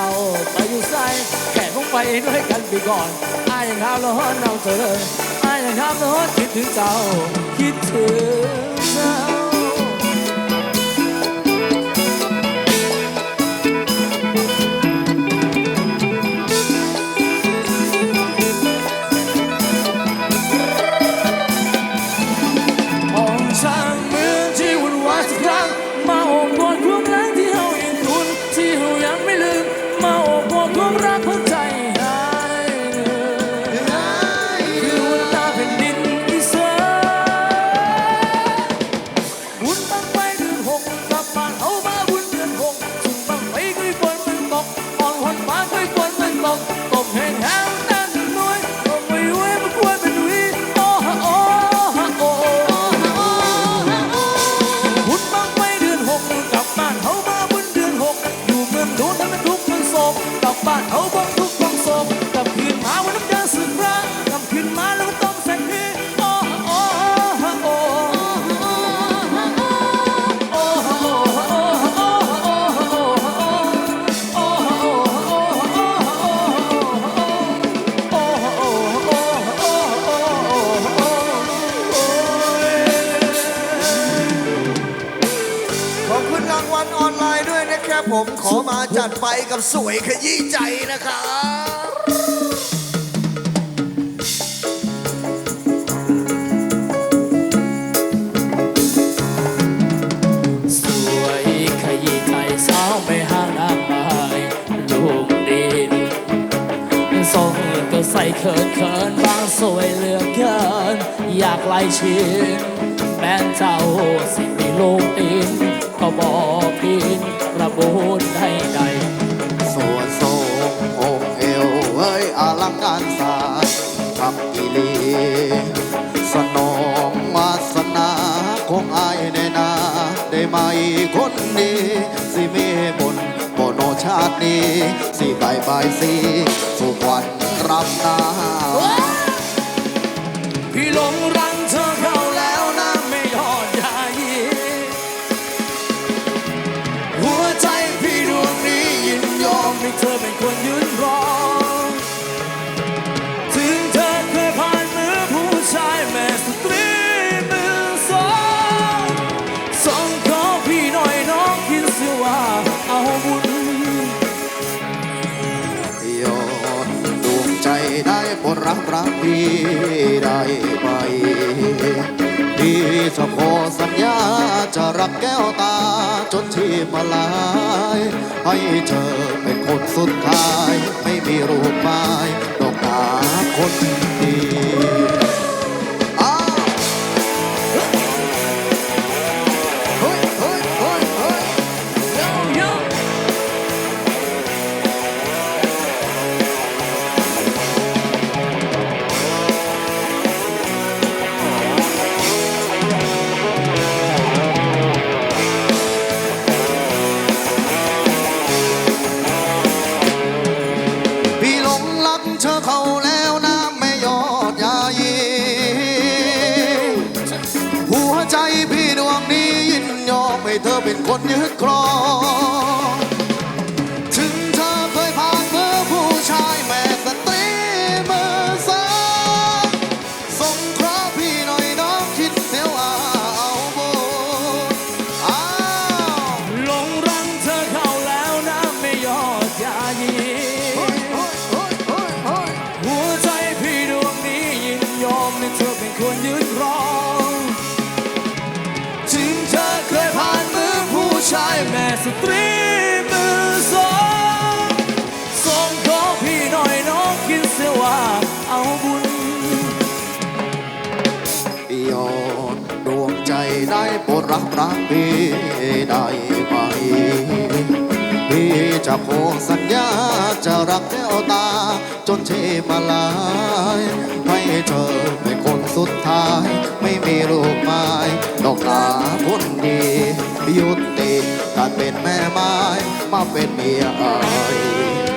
เก่าไปอยู่ใส่แค่คงไปด้วยกันไปก่อนอายยังท้าร้อนเอาเธออายยังท้าร้อนคิดถึงเจ้าคิดถึงเจ้า ขอมาจัดไปกับสวยขยี้ใจนะครับสวยขยี้ใจสาวไม่ห่างนางไม้ลูกดินส่งก็ใส่เขินเขินบางสวยเหลือเกิน อยากไล่ชินแม้เจ้าสิมีลูกดิน ก็บอกดินระบุนให้ใดสวดทรงองค์เอวเอ้ยอลังการสร้างกับกิลีสนองวาสนาของอายในนา ได้ไหมคนดีสิมีบุญบโนชาตินี้สิบายบายสิสุขวันรับหนาพี่หลงรังเธอ อเธอเป็นคนยืนรอ ถึงเธอเคยผ่านมือผู้ชายแม่สตรีมือสองส่งขอพี่หน่อยน้องคิดเสียว่าเอาบุญยอดดวงใจได้บนรักรักพี่ได้ไหม พี่จะขอสัญญาจะรักแก้วตาจนที่มาลาย ให้เธอเป็นคนสุดท้าย ไม่มีรูปหมายดอกตาคน ให้เธอเป็นคนยึดครอง ว่าเอาบุญยอดดวงใจได้โปรดรักรักพี่ได้ไหมพี่จะขอสัญญาจะรักแก้วตา จนเทมาลายให้เธอเป็นคนสุดท้าย ไม่มีลูกไม้ดอกตาคนดียุติการเป็นแม่ไม้มาเป็นเมียอาย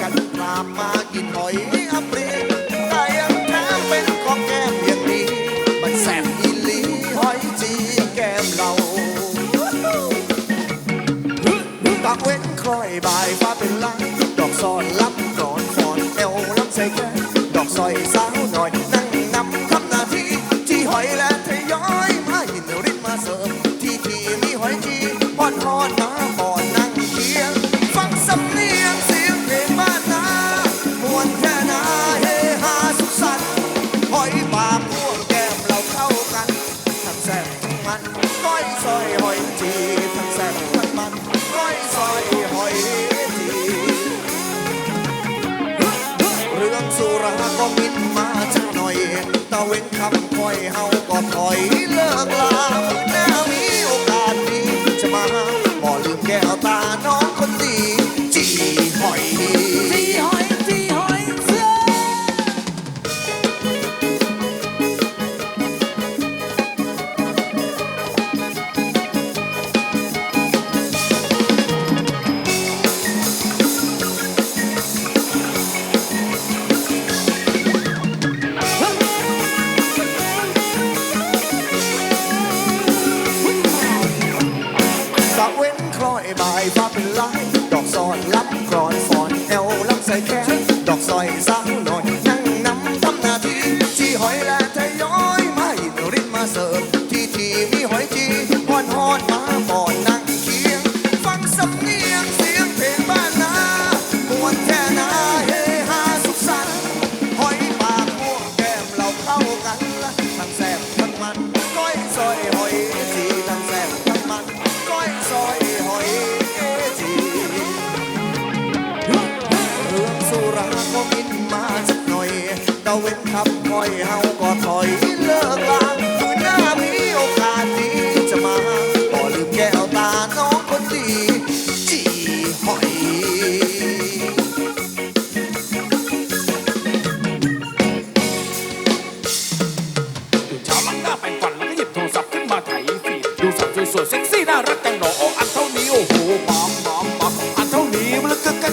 like a na na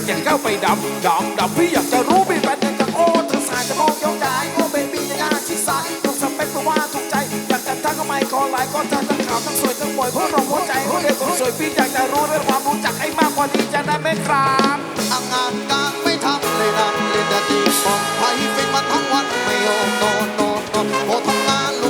กอย่างก้าวไปดำดำดำพี่อยากจะรู้พี่แฟนอยากจะโอ้เธอสายจะมองย้อนย้ายโอ้เบบี้จะยาชิดซ้ายยกสเปคเพราะว่าถูกใจ อยากจะทักก็ไม่ขอไลน์ก็จะทั้งขาวทั้งสวยทั้งบ่อยเพื่อรองหัวใจเพื่อเด็กคนสวยพี่อยากจะรู้เรื่องความรู้จักให้มากกว่านี้จะได้ไหมครับงานการไม่ทำเลยนั่นเล่นแต่ตีปองไพ่เป็นมาทั้งวันไม่ยอมนอนนอนนอนโอ้ทำงานลุ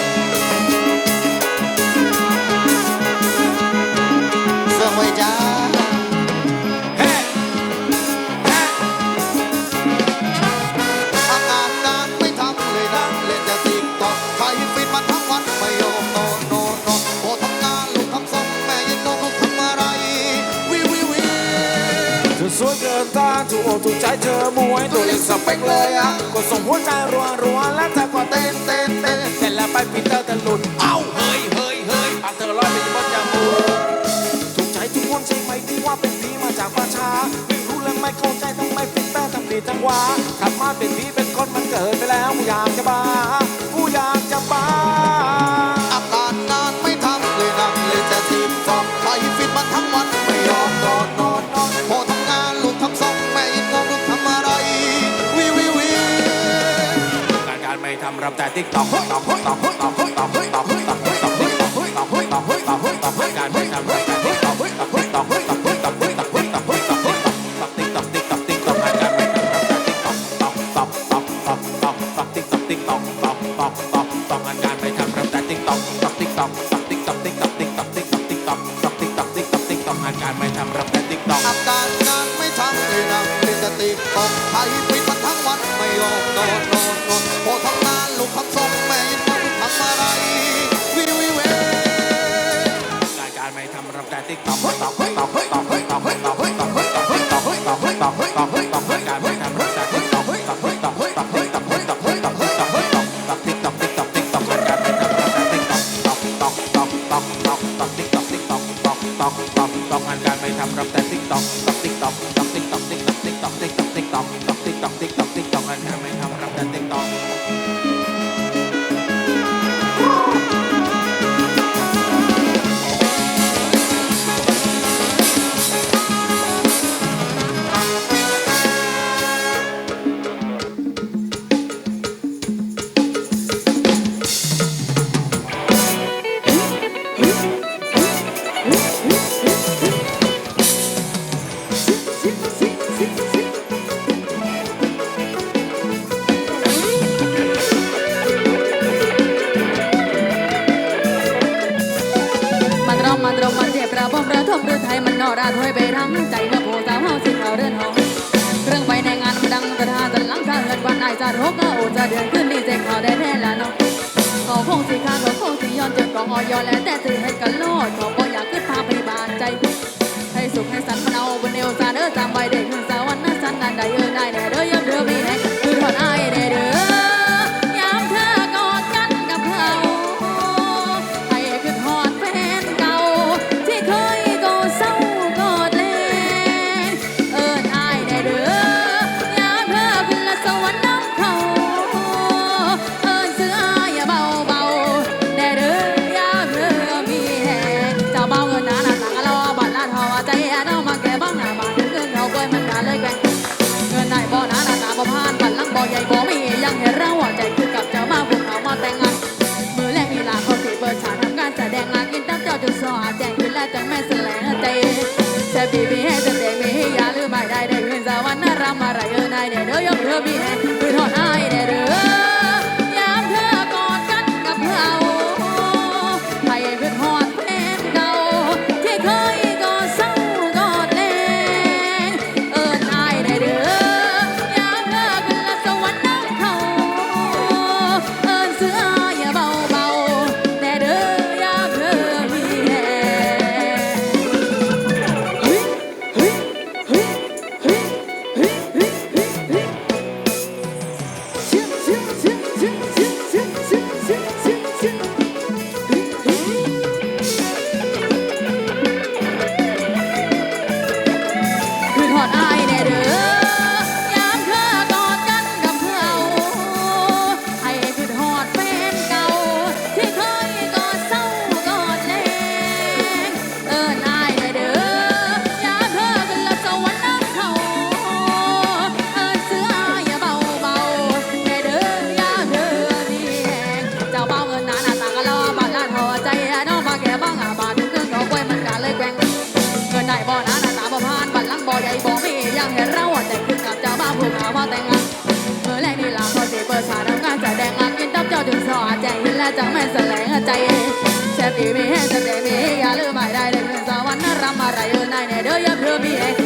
ถูกใจเธอมวยตัวเล็กสเปคเลยอะกดส่งหัวใจรัวรัวแล้วเธอก็เต้นเต้นเต้นเต้นละไปปีเตอร์จะหลุดเอ้าเฮ้ยเฮ้ยเฮ้ยอ่เธอร้อยเป็นบอลยามูถูกใจทุกคนใช่ไหมที่ว่าเป็นผีมาจากประชาไม่รู้และไม่เข้าใจทำไมปีเตอร์ทำดีทั้งวาทำมาเป็นผีเป็นคนมันเกิดไปแล้วอยากจะบ้า แต่ติ๊กต๊อกติ๊กต๊อกติ๊กต๊อกต๊อกต๊อก ต้องการไม่ทำรับแต่ ทองหรือไทยมันนอราถอยไปทั้งใจเมื่อโพสาวเฮาสิเขาเรื่นหองเรื่องไปในงานมันดังกระทาจนลังคาเกิดวันนายจะรบก็โอจะเดือนขึ้นดีเจเขาได้แท้ละน้องเขาคงสิขาดเขาคงสิย้อนจนก็งออยอนและแต่สิเฮ็ดกันโลดเขาก็อยากขึ้นพาไปบานใจ ให้สุขให้สันมันเอาบนเอวซาเด้อจางใบเด็กขึ้นสาวันนั้นสันนันได้เออได้แน่เด้อเยอะเด้อมีแน่ မဲ့စလန်တဲဆက်ပြီးပြီးဟဲ့တဲ့မေးရလူမိုက်တိုင်းတဲ့ရင်စာဝနာရမရယနိုင်တဲ့တို့ရုပ်ရုပ်ပြီးဟဲ့ဘုရော လာကြောင့်မဲ့စလဲအတိုင်ရဲ့ချက်ပြီးမဲ့စတဲ့မေးရလို့မတိုင်းတဲ့ဆောင်ဝနာရမရယုန်နိုင်တဲ့တို့ရပြုပြီးရဲ့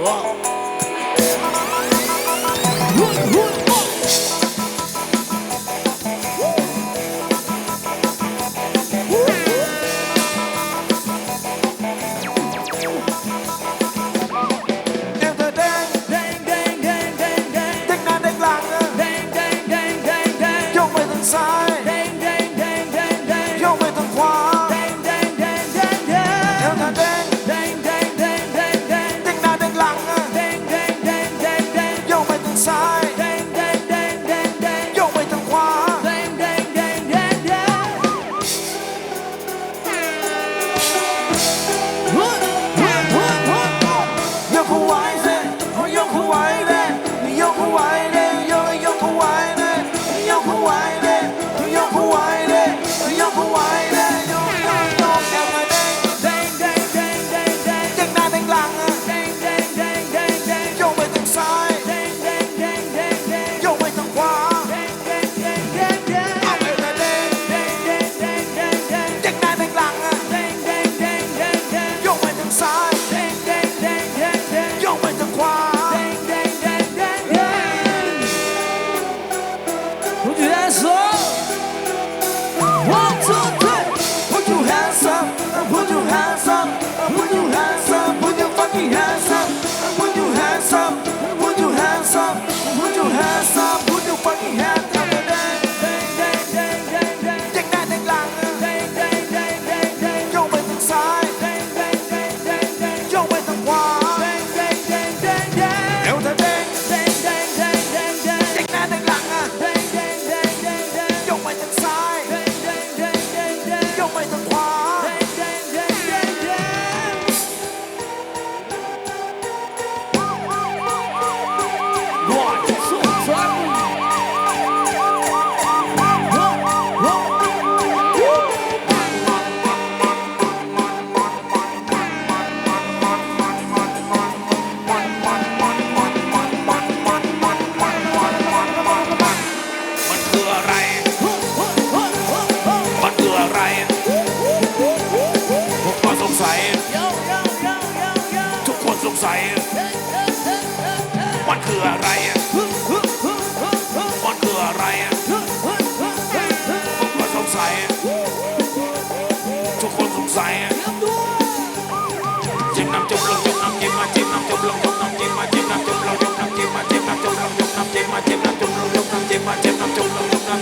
Wow.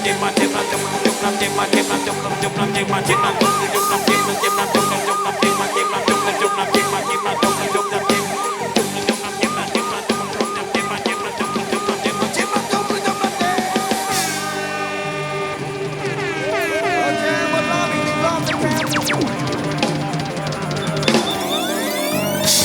Thank you.